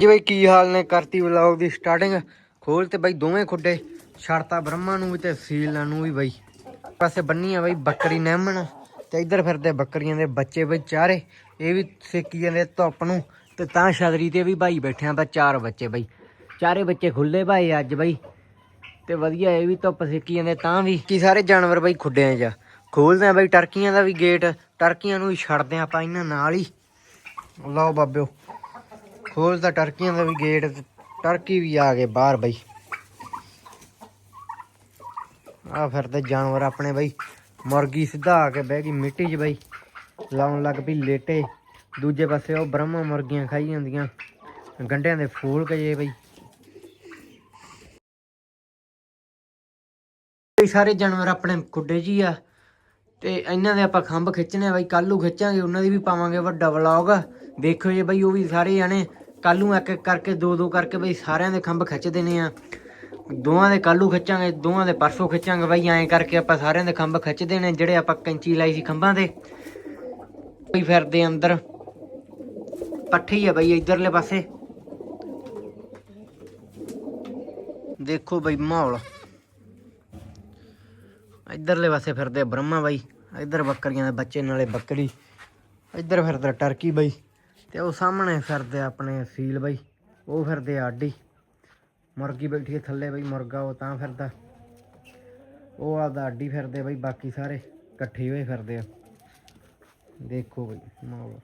ਜੀ ਬਈ, ਕੀ ਹਾਲ ਨੇ? ਕਰਤੀ ਵਲੌਗ ਦੀ ਸਟਾਰਟਿੰਗ ਖੋਲ ਤੇ ਬਈ ਦੋਵੇਂ ਖੁੱਡੇ। ਛੜਤਾ ਬ੍ਰਹਮਾ ਨੂੰ ਵੀ ਤੇ ਸੀਲਾਂ ਨੂੰ ਵੀ ਬਈ। ਪਾਸੇ ਬੰਨੀ ਆ ਬਈ ਬੱਕਰੀ ਨਹਿਮਣ ਤੇ ਇੱਧਰ ਫਿਰਦੇ ਬੱਕਰੀਆਂ ਦੇ ਬੱਚੇ ਬਈ ਚਾਰੇ। ਇਹ ਵੀ ਸੇਕੀ ਜਾਂਦੇ ਧੁੱਪ ਨੂੰ ਤੇ ਤਾਂ ਛਦਰੀ ਤੇ ਵੀ ਭਾਈ ਬੈਠੇ ਆ ਤਾਂ ਚਾਰ ਬੱਚੇ ਬਈ। ਚਾਰੇ ਬੱਚੇ ਖੁੱਲੇ ਭਾਈ ਅੱਜ ਬਈ। ਤੇ ਵਧੀਆ ਇਹ ਵੀ ਧੁੱਪ ਸੇਕੀ ਜਾਂਦੇ ਤਾਂ ਵੀ। ਕੀ ਸਾਰੇ ਜਾਨਵਰ ਬਈ ਖੁੱਡਿਆਂ 'ਚ ਆ। ਖੋਲਦੇ ਆ ਬਈ ਟਰਕੀਆਂ ਦਾ ਵੀ ਗੇਟ। ਟਰਕੀਆਂ ਨੂੰ ਵੀ ਛੱਡਦੇ ਆ ਆਪਾਂ ਇਹਨਾਂ ਨਾਲ ਹੀ। ਲਓ ਬਾਬਿਓ। ਖੋਲਦਾ ਟਰਕੀਆਂ ਦਾ ਵੀ ਗੇਟ, ਟਰਕੀ ਵੀ ਆ ਗਏ ਬਾਹਰ ਬਈ। ਆ ਫਿਰਦੇ ਜਾਨਵਰ ਆਪਣੇ ਬਈ, ਮੁਰਗੀ ਸਿੱਧਾ ਆ ਕੇ ਬਹਿ ਗਈ ਮਿੱਟੀ 'ਚ ਬਈ। ਲਾਉਣ ਲੱਗ ਪਈ ਲੇਟੇ। ਦੂਜੇ ਪਾਸੇ ਉਹ ਬ੍ਰਹਮਾ ਮੁਰਗੀਆਂ ਖਾਈ ਜਾਂਦੀਆਂ। ਗੰਡਿਆਂ ਦੇ ਫੂਲ ਕਜੇ ਬਈ। ਇਹ ਸਾਰੇ ਜਾਨਵਰ ਆਪਣੇ ਕੁੱਡੇ 'ਚ ਹੀ ਆ। ਤੇ ਇਹਨਾਂ ਦੇ ਆਪਾਂ ਖੰਭ ਖਿੱਚਣੇ ਆ ਬਈ ਕੱਲ ਨੂੰ ਖਿੱਚਾਂਗੇ, ਉਹਨਾਂ ਦੀ ਵੀ ਪਾਵਾਂਗੇ ਵੱਡਾ ਵਲੌਗ ਦੇਖਿਓ ਜੇ ਬਈ ਉਹ ਵੀ ਸਾਰੇ ਜਾਣੇ ਕੱਲ ਨੂੰ ਇੱਕ ਇੱਕ ਕਰਕੇ, ਦੋ ਦੋ ਕਰਕੇ ਬਈ ਸਾਰਿਆਂ ਦੇ ਖੰਭ ਖਿੱਚ ਦੇਣੇ ਆ। ਦੋਵਾਂ ਦੇ ਕੱਲੂ ਖਿੱਚਾਂਗੇ, ਦੋਵਾਂ ਦੇ ਪਰਸੋਂ ਖਿੱਚਾਂਗੇ ਬਈ, ਐਂ ਕਰਕੇ ਆਪਾਂ ਸਾਰਿਆਂ ਦੇ ਖੰਭ ਖਿੱਚ ਦੇਣੇ, ਜਿਹੜੇ ਆਪਾਂ ਕੈਂਚੀ ਲਾਈ ਸੀ ਖੰਭਾਂ ਤੇ। ਕੋਈ ਫਿਰਦੇ ਅੰਦਰ, ਪੱਠੇ ਆ ਬਈ ਇਧਰਲੇ ਪਾਸੇ। ਦੇਖੋ ਬਈ ਮਾਹੌਲ। ਇਧਰਲੇ ਪਾਸੇ ਫਿਰਦੇ ਆ ਬ੍ਰਹਮਾ ਬਾਈ, ਇਧਰ ਬੱਕਰੀਆਂ ਦੇ ਬੱਚੇ ਨਾਲੇ ਬੱਕਰੀ। ਇਧਰ ਫਿਰਦਾ ਟਰਕੀ ਬਾਈ। ਤੇ ਉਹ ਸਾਹਮਣੇ ਫਿਰਦੇ ਆਪਣੇ ਸੀਲ ਬਾਈ, ਉਹ ਫਿਰਦੇ ਆਡੀ। ਮੁਰਗੀ ਬੈਠੀ ਹੈ ਥੱਲੇ ਬਈ, ਮੁਰਗਾ ਉਹ ਤਾਂ ਫਿਰਦਾ। ਉਹ ਆਪਦਾ ਆਡੀ ਫਿਰਦੇ ਬਈ, ਬਾਕੀ ਸਾਰੇ ਇਕੱਠੇ ਹੋਏ ਫਿਰਦੇ ਆ। ਦੇਖੋ ਬਈ, ਮਾਹੌਲ।